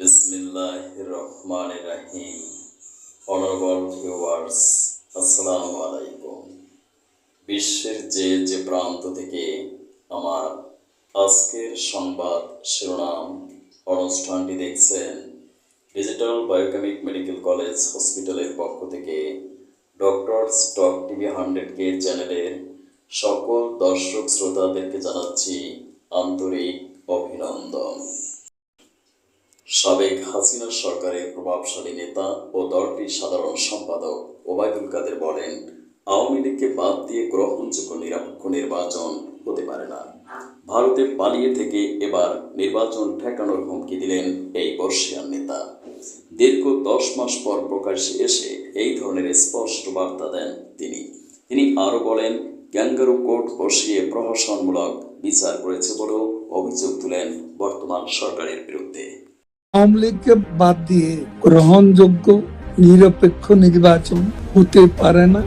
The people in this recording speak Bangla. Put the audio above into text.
বিসমিল্লাহ রহমান রাহিম অনারেবল ভিউয়ার্স, আসসালামু আলাইকুম। বিশ্বের যে যে প্রান্ত থেকে আমার আজকের সংবাদ শিরোনাম অনুষ্ঠানটি দেখছেন ডিজিটাল বায়োকেমিক মেডিকেল কলেজ হসপিটালের পক্ষ থেকে doctor stock TV hundred K চ্যানেলের সকল দর্শক শ্রোতাদেরকে জানাচ্ছি আন্তরিক অভিনন্দন। সাবেক হাসিনা সরকারের প্রভাবশালী নেতা ও দলটির সাধারণ সম্পাদক ওবায়দুল কাদের বলেন, আওয়ামী লীগকে বাদ দিয়ে গ্রহণযোগ্য নিরপেক্ষ নির্বাচন হতে পারে না। ভারতে পালিয়ে থেকে এবার নির্বাচন ঠেকানোর হুমকি দিলেন এই বর্ষিয়ান নেতা। দীর্ঘ দশ মাস পর প্রকাশ্যে এসে এই ধরনের স্পষ্ট বার্তা দেন তিনি। তিনি আরও বলেন ক্যাঙ্গারু কোর্ট বসিয়ে প্রহসনমূলক বিচার করেছে বলেও অভিযোগ তুলেন বর্তমান সরকারের বিরুদ্ধে। আওয়ামী লীগকে বাদ দিয়ে গ্রহণযোগ্য নিরপেক্ষ নির্বাচন হতে পারে না।